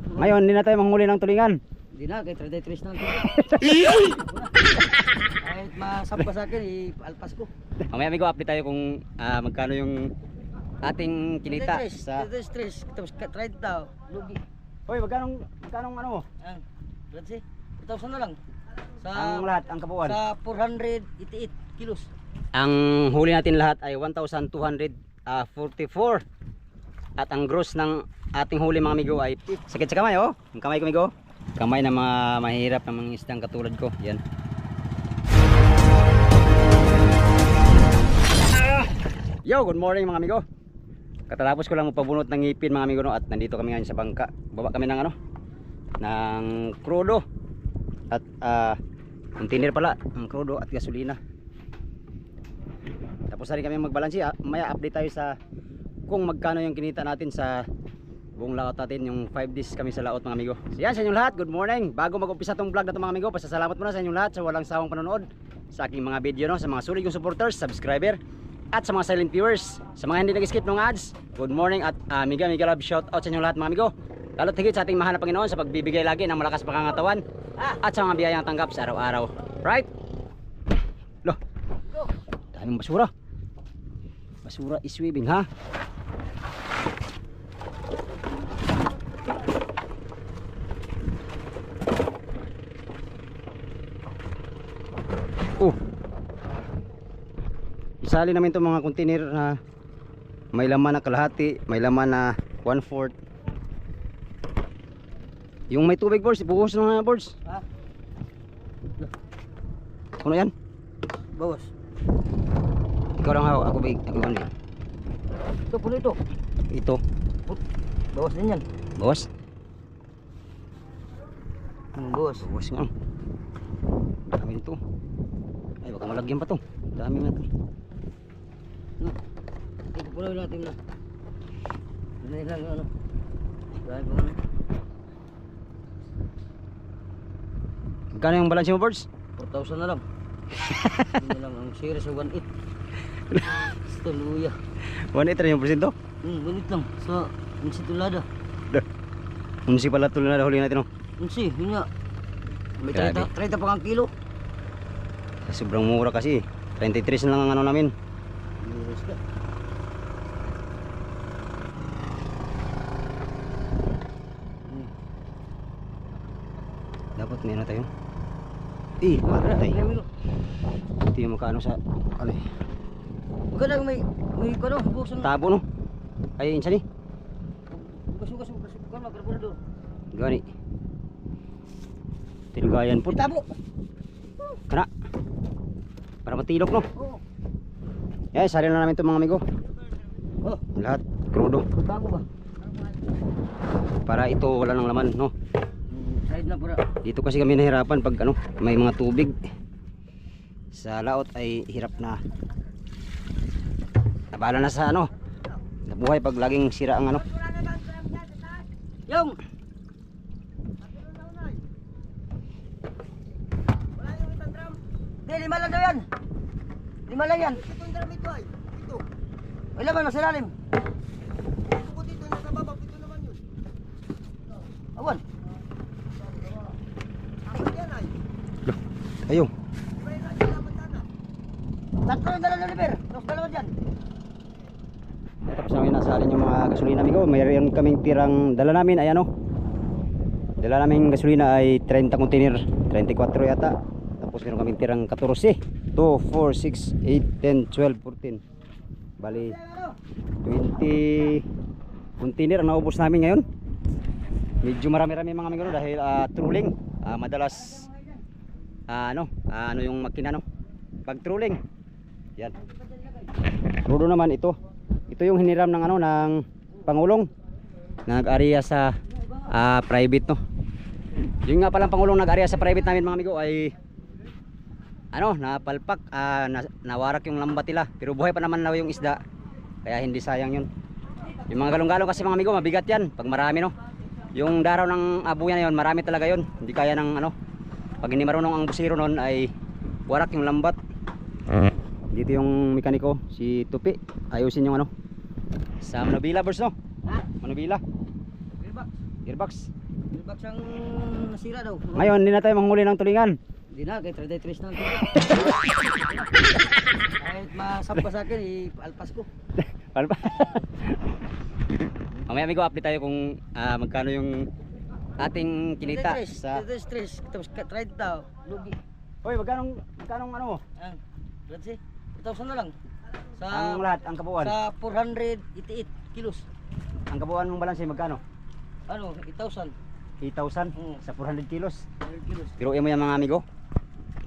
Ngayon, hindi na tayo manghuli ng tulingan. Hindi na, kay 33 na. Kahit masap ka sa akin, i-alpas ko. Mamaya amigo, update tayo kung ah, magkano yung ating kinita 33, sa... 33, tapos ka- 30, lugi. Hoy, magkano, magkano ano? Ah, let's see, 2,000 na lang. Sa, Ang lahat, ang kabuuan. sa 488 kilos. Ang huli natin lahat ay 1,244 at ang gross ng ating huli mga amigo ay sakit sa kamay oh. Ang kamay ko amigo. Kamay na mga mahirap na mga isdang katulad ko. Yan. Yo, good morning mga amigo. Katatapos ko lang magpabunot ng ngipin mga amigo no at nandito kami ngayon sa bangka. Baba kami ng ano ng krudo at ah container pala, ang krudo at gasolina. Tapos na rin kami magbalansi. Maya update tayo sa kung magkano yung kinita natin sa buong laot natin. Yung 5 days kami sa laot mga amigo. So yan sa inyong lahat. Good morning. Bago mag-umpisa tong vlog na to mga amigo, pasasalamat muna sa inyong lahat sa walang sawang panonood sa aking mga video no, sa mga sulit kong supporters, subscriber at sa mga silent viewers. Sa mga hindi nag-skip ng ads, good morning at uh, mega mega love shout out sa inyong lahat mga amigo. Lalo't higit sa ating mahal na Panginoon sa pagbibigay lagi ng malakas pangangatawan at sa mga biyayang tanggap sa araw-araw. Right? Loh, daming basura. Basura is swimming ha. Isali namin itong mga container na may laman na kalahati, may laman na one fourth. Yung may tubig boards, ibuhos ng mga boards. Ha? Ano yan? Bawas. Ikaw lang hawak, ako ba? Ako ano yan? Ito, puno ito. Ito, Bawas din yan. boss. Hmm, bawas. Bawas nga. Dami nito. Ay, baka malagyan pa to. Dami na to. Puno natin na. Yun lang, ano. Dahil pa ano. Magkano yung balance mo, boards? 4,000 na lang. Hindi lang ang series sa 1.8. Ito, luya. 1.8 rin yung porsyento. Hmm, ganit lang. Sa Munsitulada. Municipal at tuloy na huli natin, no? Unsi, yun nga. May Grabe. 30, 30 pa kang kilo. Sobrang mura kasi. 33 na lang ang ano namin. Miris ka. Hmm. Dapat meron tayo. Eh, patay. Ito yung makaano sa... Ano eh. Maganda may may ano, bukas na. Tabo, no? Ay, insa ni? Bukas bukas bukas. Kan magkarburador. Gani. Tilgayan po. Itabo. Kana. Para matilok, no? Oo. Yan, sari na namin ito mga amigo. Oh, Lahat. Krudo. itabo ba? Para ito wala nang laman, no? Side na pura. Dito kasi kami nahirapan pag ano, may mga tubig. Sa laot ay hirap na. Nabala na sa ano. Nabuhay pag laging sira ang ano. Yung. Di, lima lang daw yan. Lima lang yan. Ito yung drum ito ay. Ito. May laman, nasa ilalim. Ito po dito, nasa baba. Ito naman yun. Awan. Ako yan ay. Ayun. Tatlo yung dalawa Oliver. Tapos dalawa dyan. Tapos namin nasalin yung mga gasolina amigo. Mayroon kaming tirang dala namin ay ano. Dala namin gasolina ay 30 container, 34 yata. Tapos meron kaming tirang 14. 2, 4, 6, 8, 10, 12, 14. Bali 20 container ang naubos namin ngayon. Medyo marami-rami mga amigo dahil ah, trolling. Ah, madalas ah, ano, ah, ano yung makina no? Pag trolling. Yan. Rudo naman ito. Ito yung hiniram ng ano ng pangulong na nag-area sa ah, private no. Yung nga palang pangulong nag-area sa private namin mga amigo ay ano, napalpak, ah, na, nawarak yung lambat nila. Pero buhay pa naman na yung isda. Kaya hindi sayang yun. Yung mga galong-galong kasi mga amigo, mabigat yan pag marami no. Yung daraw ng abuya na yun, marami talaga yun. Hindi kaya ng ano. Pag hindi marunong ang busiro nun ay warak yung lambat. Dito yung mekaniko, si Tupi. Ayusin yung ano. Sa Manubila boss no? Ha? Manubila. Gearbox. Gearbox. May box ang nasira daw. Ngayon, hindi na tayo manghuli ng tulingan. Hindi na, kay 33 na lang. Kahit masapa sa akin, i-alpas ko. Paano pa? Mamaya amigo, update tayo kung ah, magkano yung ating kinita 33, sa... 33, tapos ka- 30, lugi. Hoy, magkano, magkano ano mo? Yan, 20, 2,000 na lang. Sa, Ang lahat, ang kabuuan. sa 488 kilos. Ang kabuuan mong balanse, magkano? Ano, 8,000. 8,000 Mm. sa 400 kilos. 100 kilos. Pero mo yan mga amigo.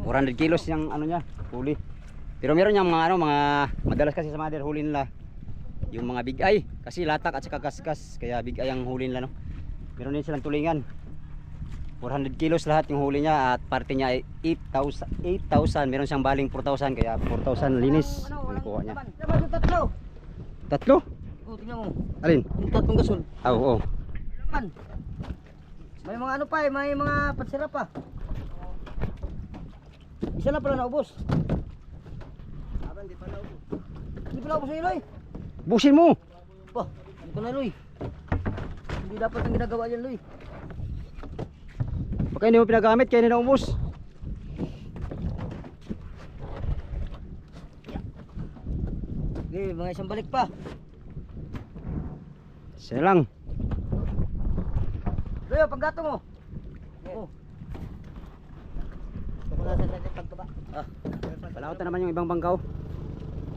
400 kilos yung ano niya, huli. Pero meron yung mga ano, mga madalas kasi sa mother huli nila yung mga big eye kasi latak at saka kaskas kaya big eye ang huli nila no. Meron din silang tulingan. 400 kilos lahat yung huli niya at parte niya ay 8,000 8,000 meron siyang baling 4,000 kaya 4,000 linis Ano, walang kuha niya. yung tatlo. Tatlo? Oh, tingnan mo. Alin? Yung tatlong gasol. Ah, oo. Laman. May mga ano pa eh, may mga patsira pa. Isa na pala naubos. Aba, hindi pa naubos. Hindi pala ubos na yun, Loy. Busin mo. Pa, hindi ko na, Loy. Hindi dapat ang ginagawa yan, Loy. Baka hindi mo pinagamit kaya hindi naubos. Okay, mga isang balik pa. Siya lang. Loy, oh, paggato mo. Oh. Ko nasa sa pagkaba. Ah, Palaot na naman yung ibang bangkaw.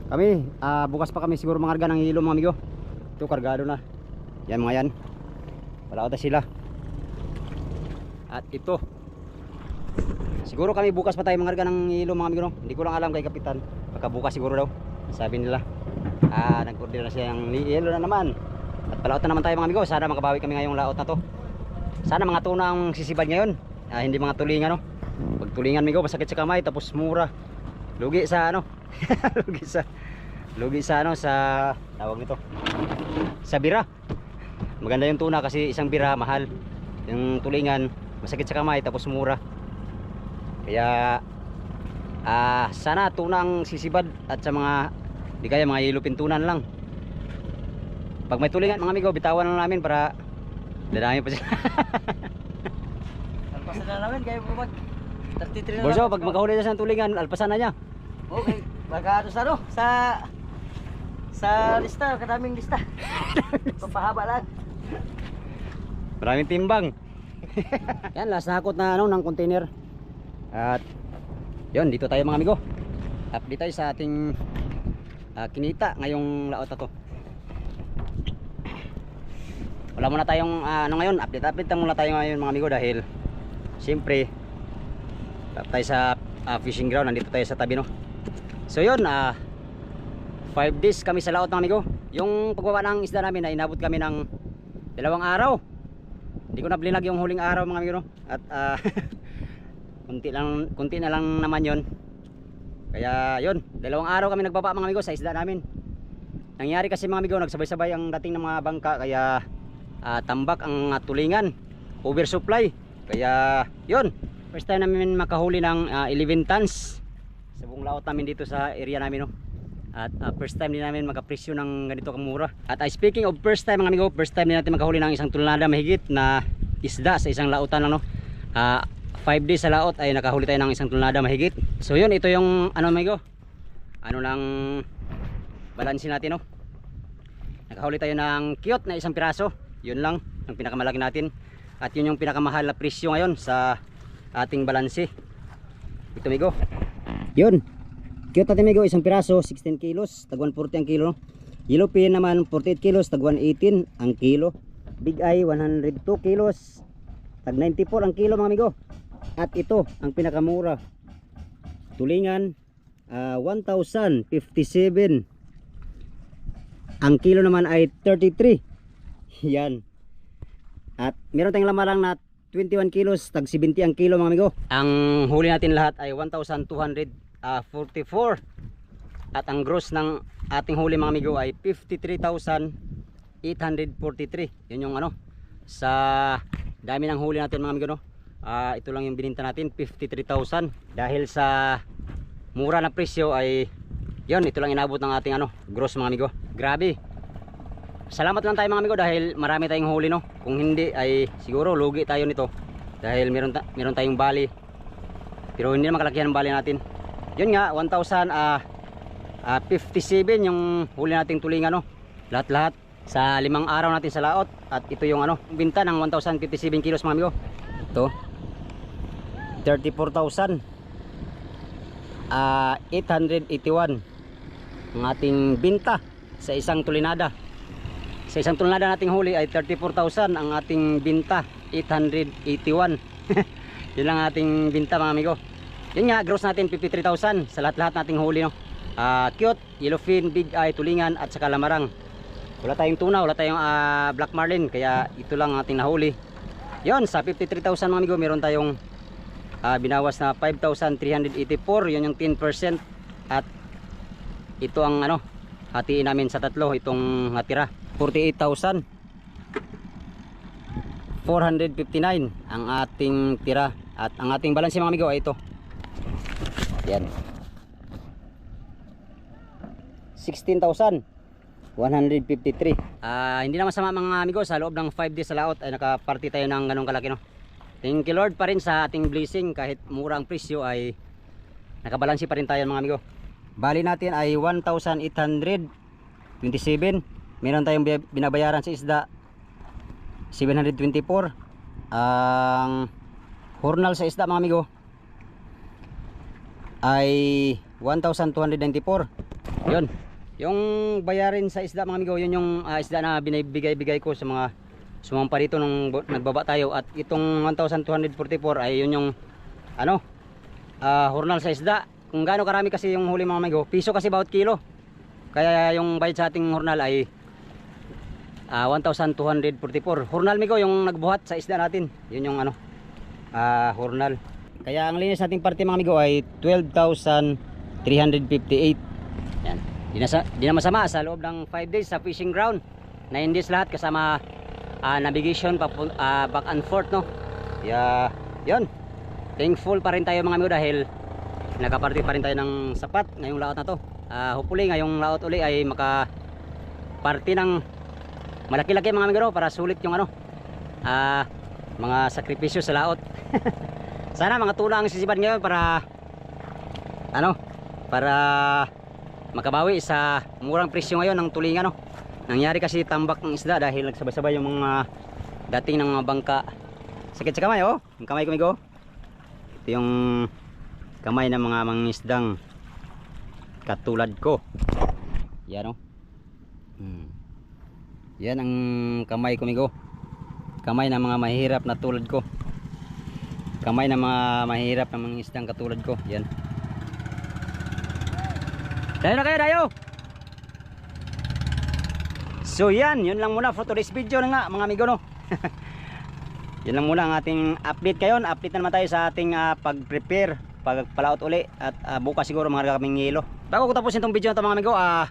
Kami, ah, bukas pa kami siguro mga ng hilo mga amigo. Ito kargado na. Yan mga yan. Palaot na sila. At ito. Siguro kami bukas pa tayo mga ng hilo mga amigo. Hindi ko lang alam kay kapitan. Baka bukas siguro daw. Sabi nila. Ah, nag-order na siya ng hilo na naman. At palaot na naman tayo mga amigo. Sana makabawi kami ngayong laot na to. Sana mga tuna ang sisibad ngayon. Ah, hindi mga tulingan no. Pag tulingan migo masakit sa kamay tapos mura. Lugi sa ano? lugi sa lugi sa ano sa tawag nito. Sa bira. Maganda yung tuna kasi isang bira mahal. Yung tulingan masakit sa kamay tapos mura. Kaya ah sana tunang sisibad at sa mga di kaya mga ilupintunan lang. Pag may tulingan mga amigo bitawan lang namin para dadami pa sila. alpasan na namin, kaya po mag 33 na Borso, pag makahuli na sa tulingan, alpasan na niya. Okay, baka ano sa ano, sa sa lista, kadaming lista. Papahaba lang. Maraming timbang. Yan, last na hakot na ano ng container. At yun, dito tayo mga amigo. Update tayo sa ating ah, kinita ngayong laot na to. Wala muna tayong ah, ano ngayon, update update lang muna tayo ngayon mga amigo dahil siyempre tayo sa ah, fishing ground, nandito tayo sa tabi no. So yun, ah 5 days kami sa laot mga amigo. Yung pagbaba ng isda namin ay inabot kami ng dalawang araw. Hindi ko na blinag yung huling araw mga amigo. At ah, kunti lang kunti na lang naman 'yon. Kaya 'yon, dalawang araw kami nagbaba mga amigo sa isda namin. Nangyari kasi mga amigo, nagsabay-sabay ang dating ng mga bangka kaya ah, tambak ang ah, tulingan, oversupply. Kaya 'yon, first time namin makahuli ng ah, 11 tons sa buong laot namin dito sa area namin no. At ah, first time din namin makapresyo ng ganito kamura. At ah, speaking of first time mga amigo, first time din natin makahuli ng isang tulnada mahigit na isda sa isang lautan lang no. Ah, 5 days sa laot ay nakahuli tayo ng isang tulnada mahigit. So yun, ito yung ano amigo. Ano lang balansin natin no. Nakahuli tayo ng cute na isang piraso. Yun lang ang pinakamalaki natin. At yun yung pinakamahal na presyo ngayon sa ating balanse. Ito amigo. Yun. Cute natin amigo, isang piraso, 16 kilos, tag 140 ang kilo. Yellow pin naman, 48 kilos, tag 118 ang kilo. Big eye, 102 kilos, tag 94 ang kilo mga amigo. At ito, ang pinakamura. Tulingan, ah, 1,057. Ang kilo naman ay 33. Yan. At meron tayong lamalang na 21 kilos, tag 70 ang kilo mga amigo. Ang huli natin lahat ay 1,244. At ang gross ng ating huli mga amigo ay 53,843. Yun yung ano, sa dami ng huli natin mga amigo no. Ah, ito lang yung bininta natin, 53,000. Dahil sa mura na presyo ay yun, ito lang inabot ng ating ano, gross mga amigo. Grabe. salamat lang tayo mga amigo dahil marami tayong huli no. Kung hindi ay siguro lugi tayo nito. Dahil meron, ta meron tayong bali. Pero hindi naman kalakihan ang bali natin. Yun nga, 1,000 ah ah, 57 yung huli nating tulingan no. Lahat-lahat sa limang araw natin sa laot at ito yung ano, binta ng 1,057 kilos mga amigo. Ito. 34,000 ah 881 ang ating binta sa isang tulinada. Sa isang tulinada nating huli ay 34,000 ang ating binta 881. Yun lang ating binta mga amigo. Yun nga, gross natin 53,000 sa lahat-lahat nating huli no. Ah, cute, yellowfin, big eye, tulingan at saka lamarang. Wala tayong tuna, wala tayong ah, black marlin kaya ito lang ang ating nahuli. Yun, sa 53,000 mga amigo, meron tayong ah, binawas na 5,384, yun yung 10% at ito ang ano, hatiin namin sa tatlo itong natira. 48,000 459 ang ating tira at ang ating balanse mga amigo ay ito. Yan. 16,153. Ah, hindi na masama mga amigo sa loob ng 5 days sa laot ay nakaparty tayo ng ganong kalaki no. Thank you Lord pa rin sa ating blessing kahit mura ang presyo ay nakabalansi pa rin tayo mga amigo. Bali natin ay 1,827. Meron tayong bi- binabayaran sa isda 724. Ang hornal sa isda mga amigo ay 1,294. Yun. Yung bayarin sa isda mga amigo, yun yung ah, isda na binibigay-bigay ko sa mga sumampa dito nung nagbaba tayo at itong 1,244 ay yun yung ano ah, hornal sa isda. Kung gaano karami kasi yung huli mga amigo, piso kasi bawat kilo. Kaya yung bayad sa ating hornal ay ah, 1,244. Hornal migo yung nagbuhat sa isda natin. Yun yung ano ah, hornal. Kaya ang linis nating parte mga amigo ay 12,358. Yan. Di na, sa, di na masama sa loob ng 5 days sa fishing ground. 9 days lahat kasama ah, navigation papun- ah, back and forth no. Yeah, yun. Thankful pa rin tayo mga amigo dahil nakaparte pa rin tayo ng sapat ngayong laot na to. Ah, hopefully ngayong laot uli ay maka party ng malaki-laki mga amigo para sulit yung ano ah mga sakripisyo sa laot. Sana mga tula ang sisipan ngayon para ano para makabawi sa murang presyo ngayon ng tulingan no. Nangyari kasi tambak ng isda dahil nagsabay-sabay yung mga dating ng mga bangka. Sakit sa kamay oh. Yung kamay ko migo. Ito yung kamay ng mga mangisdang katulad ko. Yan oh. Hmm. Yan ang kamay ko migo. Kamay ng mga mahirap na tulad ko. Kamay ng mga mahirap na mga isdang katulad ko. Yan. Dayo na kayo, dayo. So yan, yun lang muna for today's video na nga mga amigo no. yun lang muna ang ating update kayon. Update na naman tayo sa ating ah, pag-prepare, pagpalaot uli at ah, bukas siguro mga kaming yelo. Bago ko tapusin tong video na to mga amigo, ah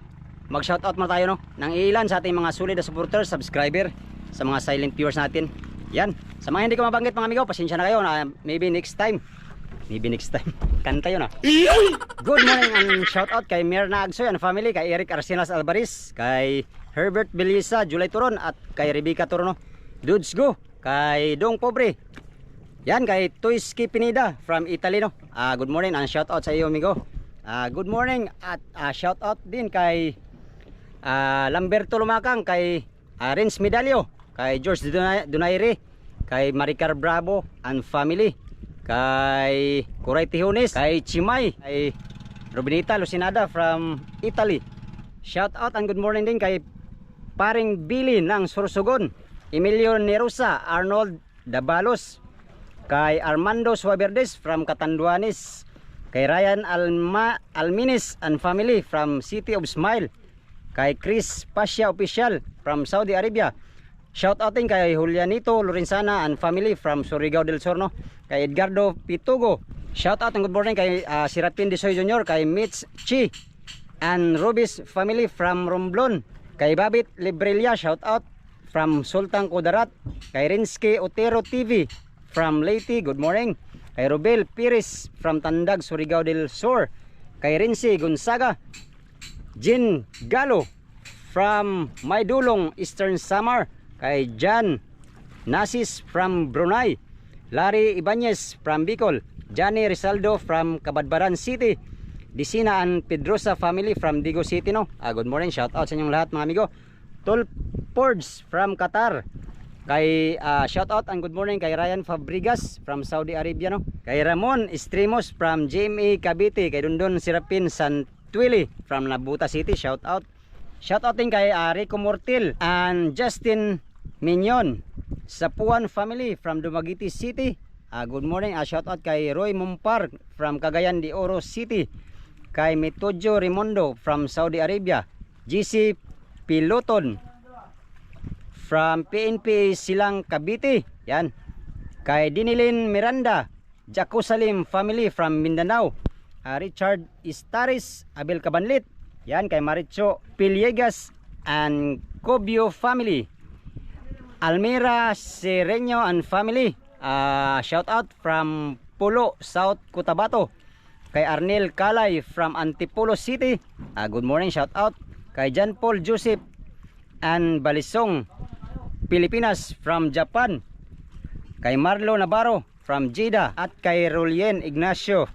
mag-shoutout muna tayo no ng ilan sa ating mga solid na supporters, subscriber, sa mga silent viewers natin. Yan. Sa mga hindi ko mabanggit mga amigo, pasensya na kayo na maybe next time. Maybe next time. Kanta yun ah. Good morning and shout out kay Mirna Agsoy and family, kay Eric Arsenas Alvarez, kay Herbert Belisa, July Turon at kay Rebecca Turono. Dudes go, kay Dong Pobre. Yan kay Toyski Pinida from Italy no. Ah good morning and shout out sa iyo amigo. Ah good morning at ah, shout out din kay ah, Lamberto Lumakang, kay ah, Renz Medalyo, kay George Dunay- Donaire, kay Maricar Bravo and family, kay Kuray Tijones, kay Chimay, kay Robinita Lucinada from Italy. Shout out and good morning din kay paring Billy ng Sorsogon, Emilio Nerusa, Arnold Dabalos, kay Armando Suaverdes from Catanduanes, kay Ryan Alma Alminis and family from City of Smile, kay Chris Pasha Official from Saudi Arabia. Shout out din kay Julianito Lorenzana and family from Surigao del Sur no. Kay Edgardo Pitugo. Shout out and good morning kay uh, Sirapin Disoy Jr. kay Mitch Chi and Rubis family from Romblon. Kay Babit Librelia shout out from Sultan Kudarat. Kay Rinsky Otero TV from Leyte. Good morning. Kay Robel Pires from Tandag Surigao del Sur. Kay Rinsi Gonzaga Jin Galo from Maydulong, Eastern Samar. Kay Jan Nasis from Brunei. Larry Ibanez from Bicol. Johnny Rizaldo from Kabadbaran City. Disina and Pedrosa family from Digo City no. Ah, good morning, shout out sa inyong lahat mga amigo. Tul Pords from Qatar. Kay ah, shout out and good morning kay Ryan Fabregas from Saudi Arabia no. Kay Ramon Estremos from GMA Cavite, kay Dundon Sirapin Santuili from Nabuta City, shout out. Shout out din kay ah, Rico Mortil and Justin Mignon sa Puan family from Dumaguete City. Ah, good morning. Ah, shout out kay Roy Mumpar from Cagayan de Oro City. Kay Metojo Rimondo from Saudi Arabia. GC Piloton from PNP Silang Cavite. Yan. Kay Dinilin Miranda, Jaco Salim family from Mindanao. Ah, Richard Istaris, Abel Cabanlit. Yan kay Maricho Piliegas and Cobio family. Almira Sereño and family. Ah, shout out from Pulo, South Cotabato. Kay Arnel Kalay from Antipolo City. Ah, good morning, shout out. Kay John Paul Joseph and Balisong, Pilipinas from Japan. Kay Marlo Navarro from Jeddah at kay Rolien Ignacio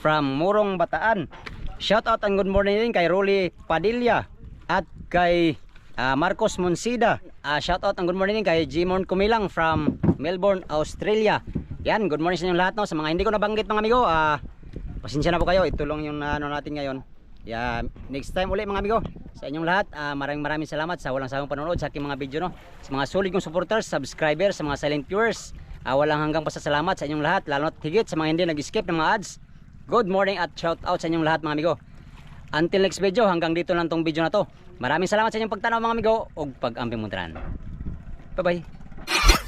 from Murong Bataan. Shout out and good morning din kay Rolly Padilla at kay ah, Marcos Monsida. Ah, shout out and good morning kay Jimon Kumilang from Melbourne, Australia. Yan, good morning sa inyong lahat no. Sa mga hindi ko nabanggit mga amigo, ah, pasensya na po kayo. Ito lang yung ah, ano natin ngayon. Yeah, next time uli mga amigo. Sa inyong lahat, ah, maraming maraming salamat sa walang sawang panonood sa aking mga video no. Sa mga solid kong supporters, subscribers, sa mga silent viewers, ah, walang hanggang pasasalamat sa inyong lahat, lalo at higit sa mga hindi nag-skip ng mga ads. Good morning at shout out sa inyong lahat mga amigo. Until next video, hanggang dito lang tong video na to. Maraming salamat sa inyong pagtanaw mga amigo ug pag-amping muntaran. Bye-bye.